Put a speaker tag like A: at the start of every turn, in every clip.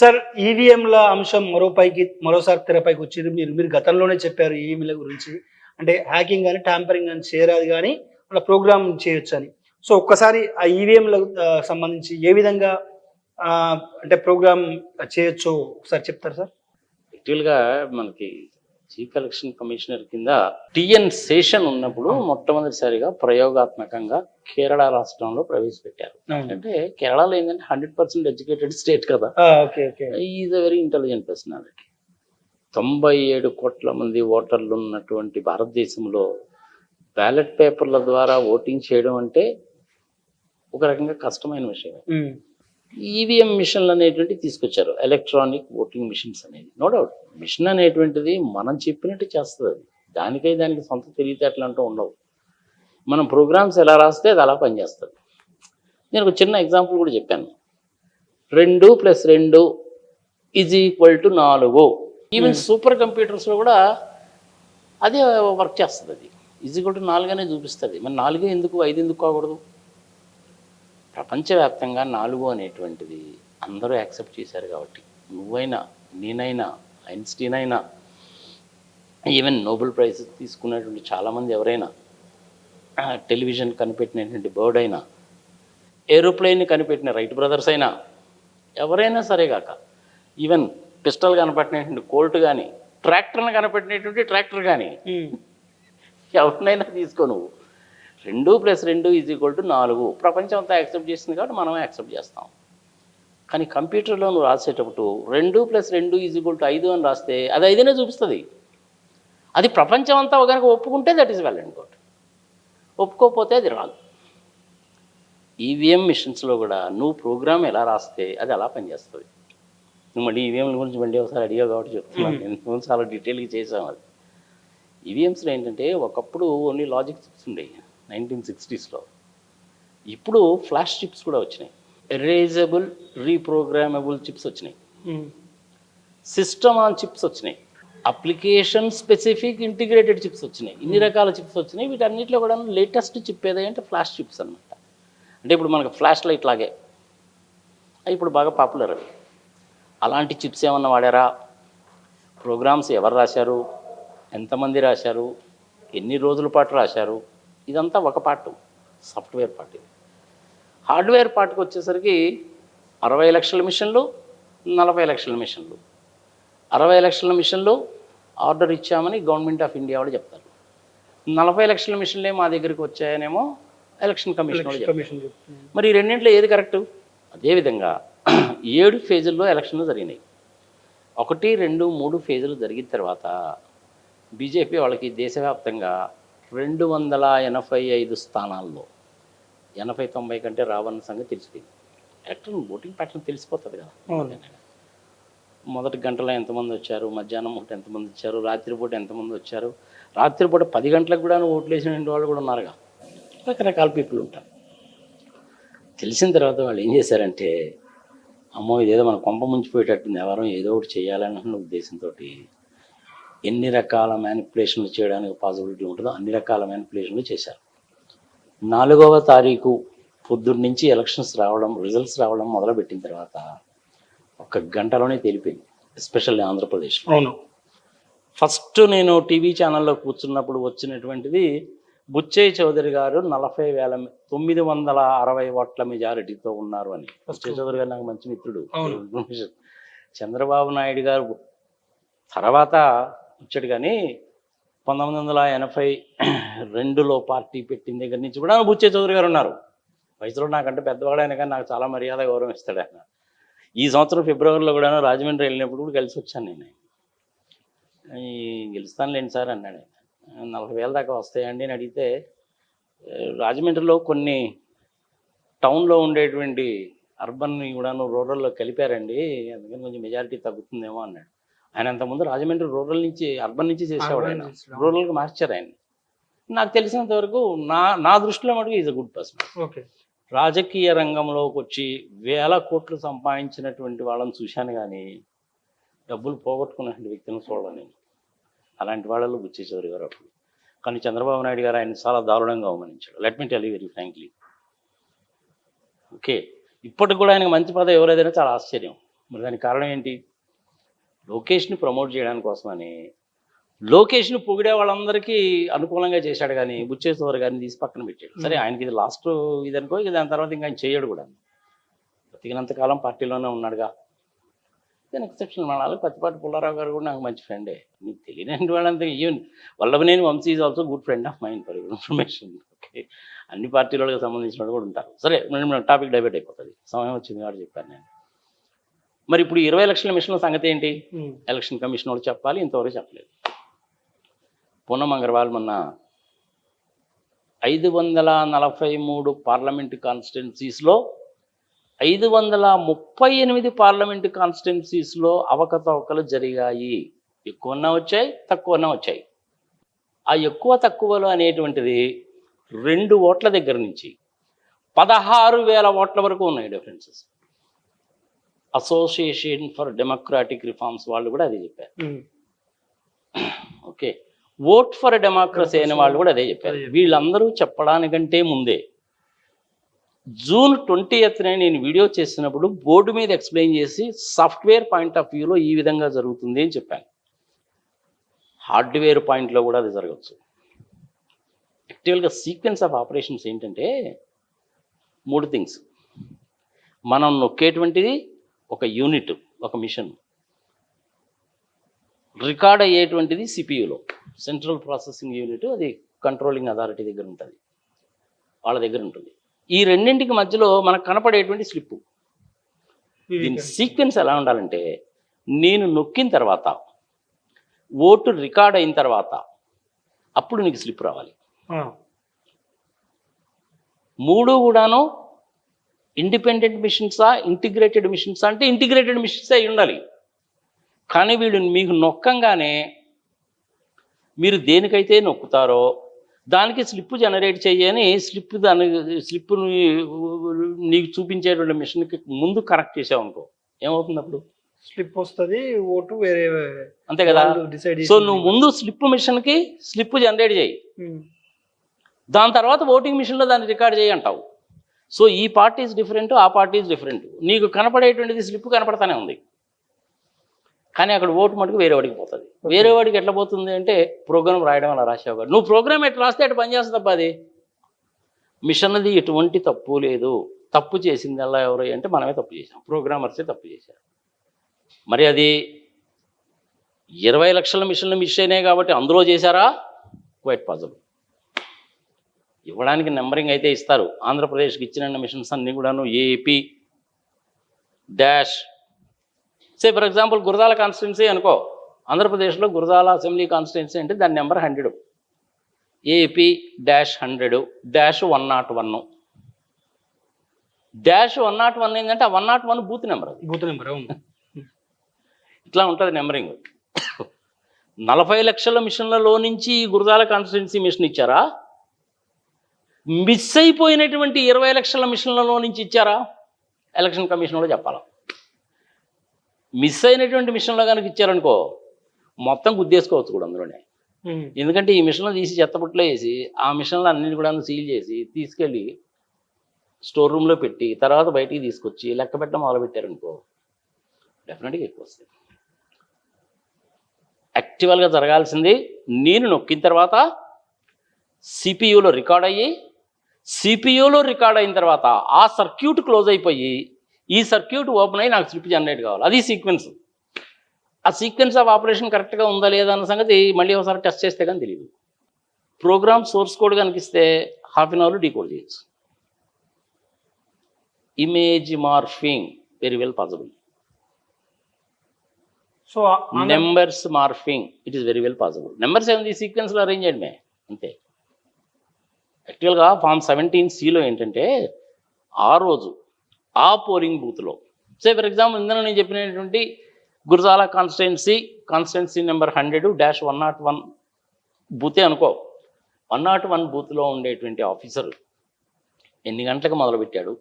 A: Sir ఈవీఎంల అంశం మరో పైకి మరోసారి తెరపైకి వచ్చింది. మీరు మీరు గతంలోనే చెప్పారు ఈవీఎంల గురించి. అంటే హ్యాకింగ్ కానీ ట్యాంపరింగ్ కానీ చేయరాదు కానీ అలా ప్రోగ్రామ్ చేయొచ్చు అని. సో ఒక్కసారి ఆ ఈవీఎంల సంబంధించి ఏ విధంగా అంటే ప్రోగ్రామ్ చేయొచ్చు ఒకసారి చెప్తారు సార్?
B: యాక్చువల్గా మనకి చీఫ్ ఎలక్షన్ కమిషనర్ కింద టిఎన్ సేషన్ ఉన్నప్పుడు మొట్టమొదటిసారిగా ప్రయోగాత్మకంగా కేరళ రాష్ట్రంలో ప్రవేశపెట్టారు. అంటే కేరళలో ఏంటంటే హండ్రెడ్ పర్సెంట్ ఎడ్యుకేటెడ్ స్టేట్ కదా.
A: Okay okay.
B: Is a very intelligent personality తొంభై ఏడు కోట్ల మంది ఓటర్లు ఉన్నటువంటి భారతదేశంలో బ్యాలెట్ పేపర్ల ద్వారా ఓటింగ్ చేయడం అంటే ఒక రకంగా కష్టమైన విషయం ఈవీఎం మిషన్లు అనేటువంటి తీసుకొచ్చారు. ఎలక్ట్రానిక్ ఓటింగ్ మిషన్స్ అనేది. నో డౌట్ మిషన్ అనేటువంటిది మనం చెప్పినట్టు చేస్తుంది అది. దానికై దానికి సొంత తెలివితేటలు అంటూ ఉండవు. మనం ప్రోగ్రామ్స్ ఎలా రాస్తే అది అలా పనిచేస్తుంది. నేను ఒక చిన్న ఎగ్జాంపుల్ కూడా చెప్పాను. రెండు ప్లస్ రెండు ఈజ్ ఈక్వల్ టు నాలుగు. ఈవెన్ సూపర్ కంప్యూటర్స్లో కూడా అదే వర్క్ చేస్తుంది అది. ఈజ్ ఈక్వల్ టు నాలుగనే చూపిస్తుంది. మరి నాలుగే ఎందుకు ఐదు ఎందుకు కాకూడదు? ప్రపంచవ్యాప్తంగా నాలుగు అనేటువంటిది అందరూ యాక్సెప్ట్ చేశారు కాబట్టి నువ్వైనా నేనైనా ఐన్స్టీన్ అయినా ఈవెన్ నోబెల్ ప్రైజ్ తీసుకున్నటువంటి చాలామంది ఎవరైనా టెలివిజన్ కనిపెట్టినటువంటి బర్డ్ అయినా ఏరోప్లేన్ని కనిపెట్టిన రైట్ బ్రదర్స్ అయినా ఎవరైనా సరే కాక ఈవెన్ పిస్టల్ కనిపెట్టినటువంటి కోల్ట్ కానీ ట్రాక్టర్ని కనిపెట్టినటువంటి ట్రాక్టర్ కానీ ఎవరినైనా తీసుకో నువ్వు. రెండు ప్లస్ రెండు ఈజ్ ఈక్వల్ టు నాలుగు. ప్రపంచం అంతా యాక్సెప్ట్ చేసింది కాబట్టి మనం యాక్సెప్ట్ చేస్తాం. కానీ కంప్యూటర్లో నువ్వు రాసేటప్పుడు రెండు ప్లస్ రెండు ఈజ్ ఈక్వల్ టు ఐదు అని రాస్తే అది ఐదునే చూపిస్తుంది. అది ప్రపంచం అంతా కనుక ఒప్పుకుంటే that is well and good ఒప్పుకోకపోతే అది రాదు. ఈవీఎం మిషన్స్లో కూడా నువ్వు ప్రోగ్రామ్ ఎలా రాస్తే అది అలా పనిచేస్తుంది. నువ్వు మళ్ళీ ఈవీఎంల గురించి మళ్ళీ ఒకసారి అడిగావు కాబట్టి చెప్తున్నాను నేను చాలా డీటెయిల్గా చేసాం అది. ఈవీఎంస్లో ఏంటంటే ఒకప్పుడు ఓన్లీ లాజిక్ చిప్స్ ఉండేవి. నైన్టీన్ సిక్స్టీస్లో. ఇప్పుడు ఫ్లాష్ చిప్స్ కూడా వచ్చినాయి. ఎరేజబుల్ రీప్రోగ్రామబుల్ చిప్స్ వచ్చినాయి. సిస్టమ్ ఆన్ చిప్స్ వచ్చినాయి. అప్లికేషన్ స్పెసిఫిక్ ఇంటిగ్రేటెడ్ చిప్స్ వచ్చినాయి. ఇన్ని రకాల చిప్స్ వచ్చినాయి. వీటన్నిటిలో కూడా లేటెస్ట్ చిప్ ఏదంటే ఫ్లాష్ చిప్స్ అన్నమాట. అంటే ఇప్పుడు మనకు ఫ్లాష్ లైట్ లాగే. ఇప్పుడు బాగా పాపులర్ అవి. అలాంటి చిప్స్ ఏమన్నా వాడారా? ప్రోగ్రామ్స్ ఎవరు రాశారు? ఎంతమంది రాశారు? ఎన్ని రోజుల పాటు రాశారు? ఇదంతా ఒక పార్ట్ సాఫ్ట్వేర్ పార్ట్ ఇది. హార్డ్వేర్ పార్ట్కి వచ్చేసరికి అరవై లక్షల మిషన్లు నలభై లక్షల మిషన్లు. అరవై లక్షల మిషన్లు ఆర్డర్ ఇచ్చామని గవర్నమెంట్ ఆఫ్ ఇండియా వాళ్ళు చెప్తారు. నలభై లక్షల మిషన్లే మా దగ్గరికి వచ్చాయనేమో ఎలక్షన్ కమిషన్ వాళ్ళు చెప్తారు.
A: కమిషన్
B: మరి ఈ రెండింటిలో ఏది కరెక్టు? అదేవిధంగా ఏడు ఫేజుల్లో ఎలక్షన్లు జరిగినాయి. ఒకటి రెండు మూడు ఫేజులు జరిగిన తర్వాత బీజేపీ వాళ్ళకి దేశవ్యాప్తంగా రెండు వందల ఎనభై ఐదు స్థానాల్లో. ఎనభై తొంభై కంటే రావన్న సంగతి తెలిసిపోయింది. ఎలక్ట్రన్ ఓటింగ్ ప్యాటర్న్ తెలిసిపోతుంది కదా. మొదటి గంటలో ఎంతమంది వచ్చారు? మధ్యాహ్నం పూట ఎంతమంది వచ్చారు? రాత్రిపూట ఎంతమంది వచ్చారు? రాత్రిపూట పది గంటలకు కూడా ఓట్లు వేసిన వాళ్ళు కూడా ఉన్నారుగా. రకరకాల పీపుల్ ఉంటారు. తెలిసిన తర్వాత వాళ్ళు ఏం చేశారంటే అమ్మో ఇదేదో మన కొంప ముంచిపోయేటట్టుంది ఎవరం ఏదో ఒకటి చేయాలన్న ఉద్దేశంతో ఎన్ని రకాల మ్యానిపులేషన్లు చేయడానికి పాసిబిలిటీ ఉంటుందో అన్ని రకాల మ్యానిపులేషన్లు చేశారు. నాలుగవ తారీఖు పొద్దున్న నుంచి ఎలక్షన్స్ రావడం రిజల్ట్స్ రావడం మొదలుపెట్టిన తర్వాత ఒక గంటలోనే తెలిపింది ఎస్పెషల్లీ ఆంధ్రప్రదేశ్లో.
A: అవును.
B: ఫస్ట్ నేను టీవీ ఛానల్లో కూర్చున్నప్పుడు వచ్చినటువంటిది బుచ్చయ్య చౌదరి గారు నలభై వేల తొమ్మిది వందల అరవై ఓట్ల మెజారిటీతో ఉన్నారు అని. బుచ్చయ్య చౌదరి గారు నాకు మంచి మిత్రుడు. చంద్రబాబు నాయుడు గారు తర్వాత వచ్చాడు కానీ పంతొమ్మిది వందల ఎనభై రెండులో పార్టీ పెట్టిన దగ్గర నుంచి కూడా బుచ్చే చౌదరి గారు ఉన్నారు. వయసులో నాకంటే పెద్దవాడైనా కానీ నాకు చాలా మర్యాద గౌరవం ఇస్తాడు ఆయన. ఈ సంవత్సరం ఫిబ్రవరిలో కూడా రాజమండ్రి వెళ్ళినప్పుడు కూడా కలిసి వచ్చాను నేను. గెలుస్తాను లేండి సార్ అన్నాడు ఆయన. నలభై వేల దాకా వస్తాయండి అని అడిగితే రాజమండ్రిలో కొన్ని టౌన్లో ఉండేటువంటి అర్బన్ కూడాను రూరల్లో కలిపారండి. అందుకని కొంచెం మెజారిటీ తగ్గుతుందేమో అన్నాడు. ఆయన అంతకుముందు రాజమండ్రి రూరల్ నుంచి అర్బన్ నుంచి చేసేవాడు ఆయన. రూరల్కి మార్చారు ఆయన. నాకు తెలిసినంత వరకు నా నా దృష్టిలో మటుకు is a good person
A: okay.
B: రాజకీయ రంగంలోకి వచ్చి వేల కోట్లు సంపాదించినటువంటి వాళ్ళని చూశాను కానీ డబ్బులు పోగొట్టుకున్నటువంటి వ్యక్తిని చూడను నేను. అలాంటి వాళ్ళలో బుచ్చి చౌదరి గారు అప్పుడు? కానీ చంద్రబాబు నాయుడు గారు ఆయన చాలా దారుణంగా అవమానించాడు. Let me tell very frankly okay ఇప్పటికి కూడా ఆయనకు మంచి పదవి ఎవరైనా చాలా ఆశ్చర్యం. మరి దానికి కారణం ఏంటి? లోకేష్ని ప్రమోట్ చేయడానికి కోసమని. లోకేష్ని పొగిడే వాళ్ళందరికీ అనుకూలంగా చేశాడు కానీ బుచ్చేశ్వర్ గారిని తీసి పక్కన పెట్టాడు. సరే ఆయనకి ఇది లాస్ట్ ఇది అనుకో ఇక దాని తర్వాత ఇంకా ఆయన చేయడు కూడా. బతికినంత కాలం పార్టీలోనే ఉన్నాడుగా. దాని ఎక్సెప్షన్ మన పత్తిపాటి పుల్లారావు గారు కూడా నాకు మంచి ఫ్రెండే. నీకు తెలియని వాళ్ళంతా even Vallabhaneni Vamsi is also good friend of mind for information okay అన్ని పార్టీలకు సంబంధించిన వాళ్ళు కూడా ఉంటారు. సరే మనం టాపిక్ డైవర్ట్ అయిపోతుంది. సమయం వచ్చింది కాబట్టి చెప్పాను నేను. మరి ఇప్పుడు ఇరవై లక్షల మిషన్ల సంగతి ఏంటి. ఎలక్షన్ కమిషన్ వాళ్ళు చెప్పాలి ఇంతవరకు చెప్పలేదు. పూనం అగర్వాల్ మొన్న ఐదు వందల నలభై మూడు పార్లమెంటు కాన్స్టిట్యున్సీస్లో ఐదు వందల ముప్పై ఎనిమిది పార్లమెంటు కాన్స్టిట్యున్సీస్లో అవకతవకలు జరిగాయి. ఎక్కువన్నా వచ్చాయి తక్కువన్నా వచ్చాయి. ఆ ఎక్కువ తక్కువలు అనేటువంటిది రెండు ఓట్ల దగ్గర నుంచి పదహారు వేల ఓట్ల వరకు ఉన్నాయి differences association for democratic reforms వాళ్ళు కూడా అదే చెప్పారు. ఓకే. ఓట్ ఫర్ డెమోక్రసీ అయిన వాళ్ళు కూడా అదే చెప్పారు. వీళ్ళందరూ చెప్పడానికంటే ముందే జూన్ ట్వంటీ నేను వీడియో చేసినప్పుడు బోర్డు మీద ఎక్స్ప్లెయిన్ చేసి సాఫ్ట్వేర్ పాయింట్ ఆఫ్ వ్యూలో ఈ విధంగా జరుగుతుంది అని చెప్పాను. హార్డ్వేర్ పాయింట్లో కూడా అది జరగచ్చు యాక్చువల్గా సీక్వెన్స్ ఆఫ్ ఆపరేషన్స్ ఏంటంటే మూడు థింగ్స్ మనం నొక్కేటువంటిది ఒక యూనిట్ ఒక మిషన్ రికార్డ్ అయ్యేటువంటిది సిపియులో సెంట్రల్ ప్రాసెసింగ్ యూనిట్ అది కంట్రోలింగ్ అథారిటీ దగ్గర ఉంటుంది. వాళ్ళ దగ్గర ఉంటుంది. ఈ రెండింటికి మధ్యలో మనకు కనపడేటువంటి స్లిప్ దీని సీక్వెన్స్ ఎలా ఉండాలంటే నేను నొక్కిన తర్వాత ఓటు రికార్డ్ అయిన తర్వాత అప్పుడు నీకు స్లిప్ రావాలి. మూడు కూడాను ఇండిపెండెంట్ మిషన్సా ఇంటిగ్రేటెడ్ మిషన్సా అంటే ఇంటిగ్రేటెడ్ మిషన్స్ అయి ఉండాలి. కానీ వీళ్ళు మీకు నొక్కంగానే మీరు దేనికైతే నొక్కుతారో దానికి స్లిప్ జనరేట్ చేయని స్లిప్ దాని స్లిప్ నీకు చూపించేటువంటి మిషన్కి ముందు కనెక్ట్ చేసావు అనుకో ఏమవుతుంది అప్పుడు?
A: స్లిప్ వస్తుంది ఓటు వేరే
B: అంతే కదా?
A: డిసైడ్
B: సో నువ్వు ముందు స్లిప్ మిషన్కి స్లిప్ జనరేట్ చేయి. దాని తర్వాత ఓటింగ్ మిషన్లో దాన్ని రికార్డ్ చేయి అంటావు. సో ఈ పార్టీ ఈజ్ డిఫరెంట్ ఆ పార్టీ ఈజ్ డిఫరెంట్ నీకు కనపడేటువంటిది స్లిప్ కనపడతానే ఉంది. కానీ అక్కడ ఓటు మటుకు వేరే వాడికి పోతుంది. వేరే వాడికి ఎట్లా పోతుంది అంటే ప్రోగ్రామ్ రాయడం అలా రాసావు కాదు. నువ్వు ప్రోగ్రామ్ ఎట్లా రాస్తే అటు పనిచేస్తుంది అబ్బా అది? మిషన్ది ఎటువంటి తప్పు లేదు. తప్పు చేసింది అలా ఎవరు అంటే మనమే తప్పు చేసాం ప్రోగ్రామర్సే తప్పు చేశారు. మరి అది ఇరవై లక్షల మిషన్లు మిస్ అయినాయి కాబట్టి అందులో చేశారా? క్వైట్ పాజిబుల్ ఇవ్వడానికి నెంబరింగ్ అయితే ఇస్తారు. ఆంధ్రప్రదేశ్కి ఇచ్చిన మిషన్స్ అన్నీ కూడాను AP dash. Say for example Gurajala constituency అనుకో. ఆంధ్రప్రదేశ్లో గురజాల అసెంబ్లీ కాన్స్టిట్యున్సీ అంటే దాని number hundred. AP dash hundred dash one not one. Dash one not one ఏంటంటే ఆ one not one booth number అది.
A: బూత్ నెంబర్
B: ఇట్లా ఉంటుంది నెంబరింగ్. నలభై లక్షల మిషన్లలో నుంచి గురజాల కాన్స్టిట్యున్సీ మిషన్ ఇచ్చారా? మిస్ అయిపోయినటువంటి ఇరవై లక్షల మిషన్లలో నుంచి ఇచ్చారా? ఎలక్షన్ కమిషన్లో చెప్పాలా? మిస్ అయినటువంటి మిషన్లో కనుక ఇచ్చారనుకో మొత్తం గుద్దేసుకోవచ్చు కూడా అందులోనే. ఎందుకంటే ఈ మిషన్లో తీసి చెత్తపుట్లో వేసి ఆ మిషన్లు అన్నిటి కూడా సీల్ చేసి తీసుకెళ్ళి స్టోర్ రూమ్లో పెట్టి తర్వాత బయటికి తీసుకొచ్చి లెక్క పెట్టడం మొదలుపెట్టారనుకో డెఫినెట్గా ఎక్కువ వస్తాయి. యాక్చువల్గా జరగాల్సింది నేను నొక్కిన తర్వాత సిపియూలో రికార్డ్ అయ్యి సిపియూలో రికార్డ్ అయిన తర్వాత ఆ సర్క్యూట్ క్లోజ్ అయిపోయి ఈ సర్క్యూట్ ఓపెన్ అయ్యి నాకు స్లిప్ జనరేట్ కావాలి. అది సీక్వెన్స్. ఆ సీక్వెన్స్ ఆఫ్ ఆపరేషన్ కరెక్ట్గా ఉందా లేదా అన్న సంగతి మళ్ళీ ఒకసారి టెస్ట్ చేస్తే కానీ తెలియదు ప్రోగ్రామ్ సోర్స్ కోడ్ కనిపిస్తే హాఫ్ అన్ అవర్లో డీకోడ్ చేయొచ్చు. Image morphing very well possible.
A: So
B: numbers morphing it is very well possible. Numbers ఏముంది? సీక్వెన్స్లో అరేంజ్ చేయడమే. అంతే. యాక్చువల్గా ఫామ్ సెవెంటీన్ సిలో ఏంటంటే ఆ రోజు ఆ పోలింగ్ బూత్లో సే ఫర్ ఎగ్జాంపుల్ ఇందులో నేను చెప్పినటువంటి Gurazala constituency constituency number hundred dash one not one బూతే అనుకో వన్ నాట్ వన్ బూత్లో ఉండేటువంటి ఆఫీసర్ ఎన్ని గంటలకు మొదలుపెట్టాడు?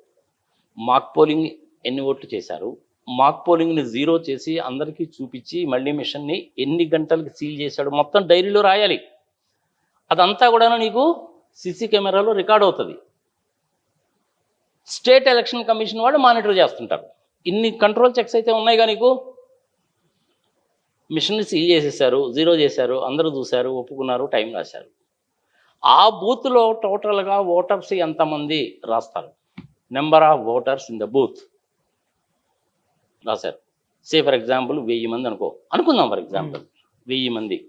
B: మాక్ పోలింగ్ ఎన్ని ఓట్లు చేశారు? మాక్ పోలింగ్ని జీరో చేసి అందరికీ చూపించి మళ్ళీ మిషన్ని ఎన్ని గంటలకు సీల్ చేశాడు? మొత్తం డైరీలో రాయాలి. అదంతా కూడా నీకు సీసీ కెమెరాలో రికార్డ్ అవుతుంది. స్టేట్ ఎలక్షన్ కమిషన్ వాళ్ళు మానిటర్ చేస్తుంటారు. ఇన్ని కంట్రోల్ చెక్స్ అయితే ఉన్నాయిగా నీకు? మిషన్ సీల్ చేసేసారు జీరో చేశారు అందరూ చూశారు ఒప్పుకున్నారు టైం రాశారు. ఆ బూత్లో టోటల్గా ఓటర్స్ ఎంతమంది రాస్తారు? Number of voters in the booth. రాశారు. సే ఫర్ ఎగ్జాంపుల్ వెయ్యి మంది అనుకో. అనుకుందాం ఫర్ ఎగ్జాంపుల్. వెయ్యి మంది.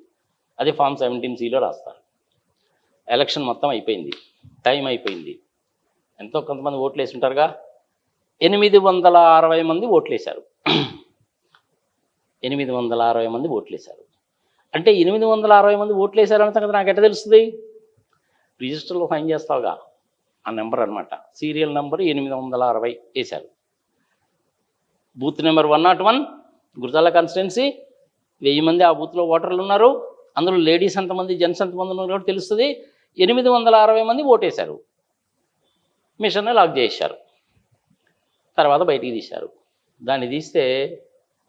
B: అదే ఫామ్ సెవెంటీన్ సిలో రాస్తారు. ఎలక్షన్ మొత్తం అయిపోయింది. టైం అయిపోయింది. ఎంతో కొంతమంది ఓట్లు వేసి ఉంటారుగా ఎనిమిది వందల అరవై మంది ఓట్లు వేశారు ఎనిమిది వందల అరవై మంది ఓట్లు వేశారు అంటే ఎనిమిది వందల అరవై మంది ఓట్లు వేశారు అన్న సంగతి నాకు ఎట్ట తెలుస్తుంది? రిజిస్టర్లో ఫైన్ చేస్తావుగా. ఆ నెంబర్ అన్నమాట. సీరియల్ నెంబర్ ఎనిమిది వందల అరవై వేశారు. Booth number one not one Gurazala constituency. వెయ్యి మంది ఆ బూత్లో ఓటర్లు ఉన్నారు అందులో లేడీస్ ఎంతమంది జెంట్స్ ఎంతమంది ఉన్నారు కూడా తెలుస్తుంది. ఎనిమిది వందల అరవై మంది ఓటేశారు. మిషన్ని లాక్ చేశారు. తర్వాత బయటికి తీశారు. దాన్ని తీస్తే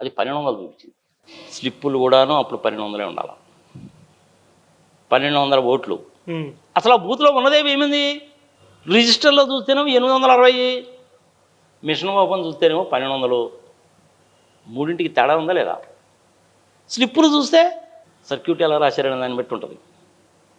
B: అది పన్నెండు వందలు చూపించింది. స్లిప్పులు కూడాను అప్పుడు పన్నెండు వందలే ఉండాలి. పన్నెండు వందల ఓట్లు. అసలు ఆ బూత్లో ఉన్నదే ఏమైంది? రిజిస్టర్లో చూస్తేనేమో ఎనిమిది వందల అరవై. మిషన్ ఓపెన్ చూస్తేనేమో పన్నెండు వందలు. మూడింటికి తేడా ఉందా లేదా? స్లిప్పులు చూస్తే సర్క్యూట్ ఎలా రాశారనే దాన్ని బట్టి ఉంటుంది.